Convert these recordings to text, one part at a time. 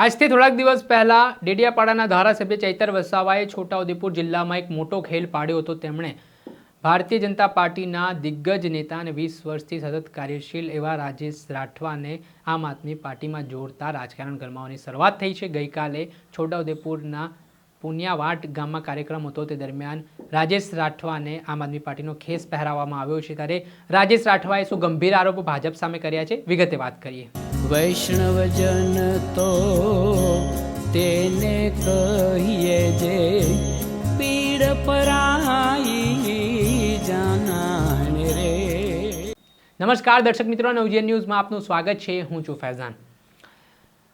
આજથી થોડાક દિવસ પહેલાં ડેડિયાપાડાના ધારાસભ્ય ચૈતર વસાવાએ છોટાઉદેપુર જિલ્લામાં એક મોટો ખેલ પાડ્યો હતો. તેમણે ભારતીય જનતા પાર્ટીના દિગ્ગજ નેતા અને વીસ વર્ષથી સતત કાર્યશીલ એવા રાજેશ રાઠવાને આમ આદમી પાર્ટીમાં જોડતા રાજકારણ ગરમાવાની શરૂઆત થઈ છે. ગઈકાલે છોટાઉદેપુરના પુનિયાવાટ ગામમાં કાર્યક્રમ હતો. તે દરમિયાન રાજેશ રાઠવાને આમ આદમી પાર્ટીનો ખેસ પહેરાવવામાં આવ્યો છે. ત્યારે રાજેશ રાઠવાએ શું ગંભીર આરોપો ભાજપ સામે કર્યા છે? વિગતે વાત કરીએ. વૈષ્ણવજન તો તેને કહીએ જે પીડ પરાઈ જાનાને રે. નમસ્કાર દર્શક મિત્રો નવજીએન ન્યૂઝમાં આપનું સ્વાગત છે. હું છું ફૈઝાન.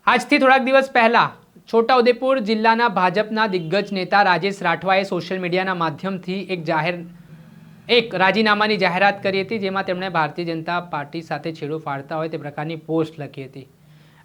આજથી થોડાક દિવસ પહેલા છોટાઉદેપુર જિલ્લાના ભાજપના દિગ્ગજ નેતા રાજેશ રાઠવાએ સોશિયલ મીડિયાના માધ્યમથી એક જાહેર એક રાજીનામાની જાહેરાત કરી હતી, જેમાં તેમણે ભારતીય જનતા પાર્ટી સાથે છેડો ફાડતા હોય તે પ્રકારની પોસ્ટ લખી હતી.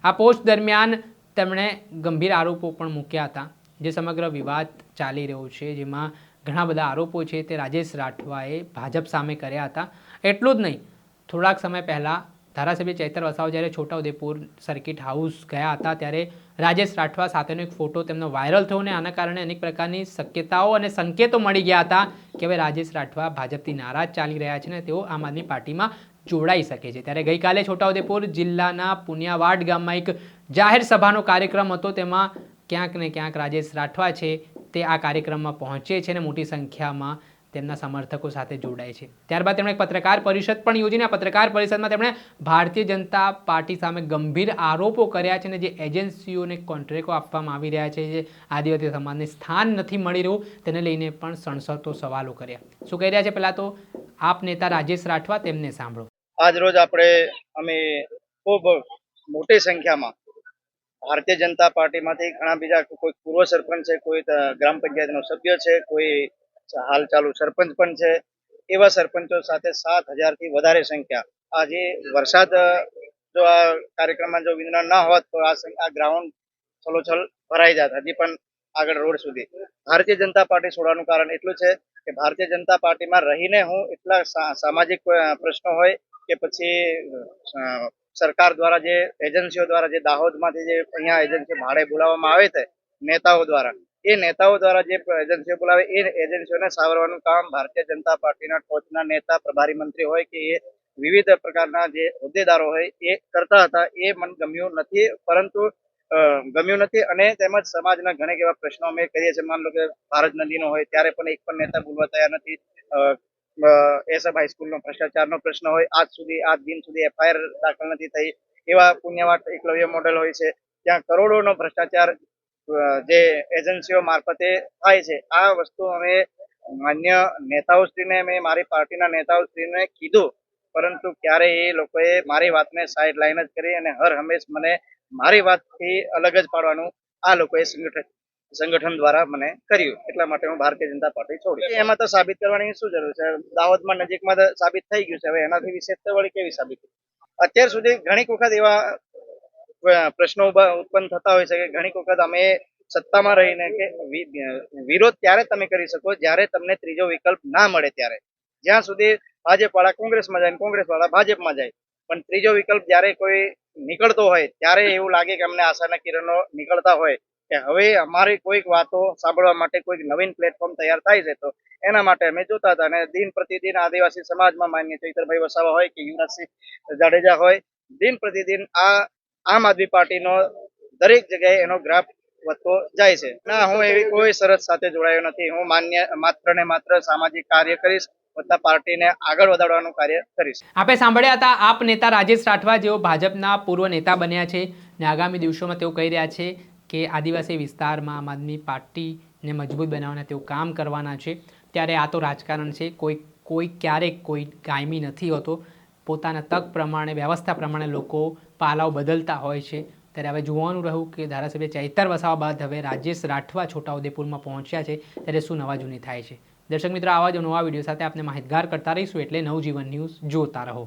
આ પોસ્ટ દરમિયાન તેમણે ગંભીર આરોપો પણ મૂક્યા હતા, જે સમગ્ર વિવાદ ચાલી રહ્યો છે, જેમાં ઘણા બધા આરોપો છે તે રાજેશ રાઠવાએ ભાજપ સામે કર્યા હતા. એટલું જ નહીં, થોડાક સમય પહેલાં ધારાસભ્ય ચૈતર વસાવ જ્યારે છોટાઉદેપુર સર્કિટ હાઉસ ગયા હતા ત્યારે રાજેશ રાઠવા સાથેનો એક ફોટો તેમનો વાયરલ થયો અને આના કારણે અનેક પ્રકારની શક્યતાઓ અને સંકેતો મળી ગયા હતા કે હવે રાજેશ રાઠવા ભાજપથી નારાજ ચાલી રહ્યા છે ને તેઓ આમ આદમી પાર્ટીમાં જોડાઈ શકે છે. ત્યારે ગઈકાલે છોટાઉદેપુર જિલ્લાના પુનિયાવાડ ગામમાં એક જાહેર સભાનો કાર્યક્રમ હતો. તેમાં ક્યાંક ને ક્યાંક રાજેશ રાઠવા છે તે આ કાર્યક્રમમાં પહોંચે છે અને મોટી સંખ્યામાં તેમના સમર્થકો સાથે જોડાય છે. ત્યારબાદ તેમણે એક પત્રકાર પરિષદ પણ યોજીને આ પત્રકાર પરિષદમાં તેમણે ભારતીય જનતા પાર્ટી સામે ગંભીર આરોપો કર્યા છે અને જે એજન્સીઓને કોન્ટ્રેક્ટો આપવામાં આવી રહ્યા છે, જે આદિવાસી સમાજને સ્થાન નથી મળી રહ્યું, તેને લઈને પણ સણસતો સવાલો કર્યા. શું કહી રહ્યા છે પહેલાં તો? આપ નેતા રાજેશ રાઠવા, તેમને સાંભળો. આજ રોજ આપણે, અમે ખૂબ મોટી સંખ્યામાં ભારતીય જનતા પાર્ટીમાંથી ઘણા બીજા કોઈ પૂર્વ સરપંચ છે, કોઈ ગ્રામ પંચાયતનો સભ્ય છે, કોઈ હાલ ચાલુ સરપંચ પણ છે. એવા સરપંચો સાથે સાત હજારથી વધારે સંખ્યા. આજે વરસાદ જો આ કાર્યક્રમમાં જો વિઘ્ન ના હોત, તો આ ગ્રાઉન્ડ છલોછલ ભરાઈ જાત. હજી પણ આગળ રોડ સુધી. ભારતીય જનતા પાર્ટી છોડવાનું કારણ એટલું છે કે ભારતીય જનતા પાર્ટીમાં રહીને હું એટલા સામાજિક પ્રશ્નો હોય કે પછી સરકાર દ્વારા જે એજન્સીઓ દ્વારા જે દાહોદમાંથી જે અહીંયા એજન્સી ભાડે બોલાવવામાં આવે છે નેતાઓ દ્વારા એ નેતાઓ દ્વારા જે એજન્સીઓ બોલાવે, એ એજન્સીઓને સાવરવાનું કામ ભારતીય જનતા પાર્ટીના ટોચના નેતા, પ્રભારી મંત્રી હોય કે એ વિવિધ પ્રકારના જે હોદ્દેદારો હોય, એ કરતા હતા. એ મને ગમ્યું નથી, પરંતુ ગમ્યું નથી અને તેમજ સમાજના ઘણા એવા પ્રશ્નો અમે કરીએ છીએ. માન લો કે ભારત નદીનો હોય, ત્યારે પણ એક પણ નેતા બોલવા તૈયાર નથી. એસએફ હાઈસ્કૂલનો ભ્રષ્ટાચારનો પ્રશ્ન હોય, આજ સુધી, આજ દિન સુધી એફઆઈઆર દાખલ નથી થઈ. એવા પુણ્યવાટ એકલવ્ય મોડેલ હોય છે. ત્યાં કરોડોનો ભ્રષ્ટાચાર જે એજન્સીઓ મારફતે થાય છે, આ વસ્તુ અમે માન્ય નેતાઓશ્રીને, મેં મારી પાર્ટીના નેતાઓશ્રીને કીધું, પરંતુ ક્યારે એ લોકોએ મારી વાતને સાઈડ લાઈન જ કરી અને હર હંમેશ મને મારી વાતથી અલગ જ પાડવાનું આ લોકોએ સંગઠન સંગઠન દ્વારા મને કર્યું. એટલા માટે હું ભારતીય જનતા પાર્ટી છોડી એમાં તો સાબિત કરવાની શું જરૂર છે? દાહોદમાં નજીકમાં સાબિત થઈ ગયું છે. હવે એનાથી વિશેષ વળી કેવી સાબિત? અત્યાર સુધી ઘણીક વખત એવા પ્રશ્નો ઉત્પન્ન થતા હોય છે કે ઘણી વખત અમે સત્તામાં રહીને કે વિરોધ ત્યારે તમે કરી શકો જ્યારે તમને ત્રીજો વિકલ્પ ના મળે ત્યારે. જ્યાં સુધી ભાજપવાળા કોંગ્રેસમાં જાય કોંગ્રેસવાળા ભાજપમાં જાય. પણ ત્રીજો વિકલ્પ જ્યારે કોઈ નીકળતો હોય ત્યારે એવું લાગે કે અમને આશાના કિરણો નીકળતા હોય કે હવે અમારી કોઈક વાતો સાંભળવા માટે કોઈક નવીન પ્લેટફોર્મ તૈયાર થાય છે તો એના માટે અમે જોતા હતા અને દિન પ્રતિદિન આદિવાસી સમાજમાં માન્ય ચૈતરભાઈ વસાવા હોય કે યુવરાજસિંહ જાડેજા હોય, દિન પ્રતિદિન આ આમ આદમી પાર્ટીનો દરેક જગ્યાએ એનો ગ્રાફ વધતો જાય છે. ના, હું એવી કોઈ શરત સાથે જોડાયો નથી. હું માન્ય, માત્ર ને માત્ર સામાજિક કાર્ય કરીશ વત્તા પાર્ટીને આગળ વધારવાનું કાર્ય કરીશ. આપે સાંભળ્યા હતા, આપ નેતા રાજેશ રાઠવા જેઓ ભાજપના પૂર્વ નેતા બન્યા છે. ને આગામી દિવસોમાં તેઓ કહી રહ્યા છે કે આદિવાસી વિસ્તારમાં આમ આદમી પાર્ટીને મજબૂત બનાવવાના તેઓ કામ કરવાના છે. ત્યારે આ તો રાજકારણ છે. કોઈ કોઈ ક્યારેક કોઈ કાયમી નથી હોતો. પોતાના તક પ્રમાણે, વ્યવસ્થા પ્રમાણે લોકો પાલાઓ બદલતા હોય છે. ત્યારે હવે જોવાનું રહ્યું કે ધારાસભ્ય ચૈતર વસાવા બાદ હવે રાજેશ રાઠવા છોટાઉદેપુરમાં પહોંચ્યા છે. ત્યારે શું નવા જૂની થાય છે? દર્શક મિત્રો, આવા જ નવા વીડિયો સાથે આપને માહિતગાર કરતા રહીશું એટલે નવજીવન ન્યૂઝ જોતા રહો.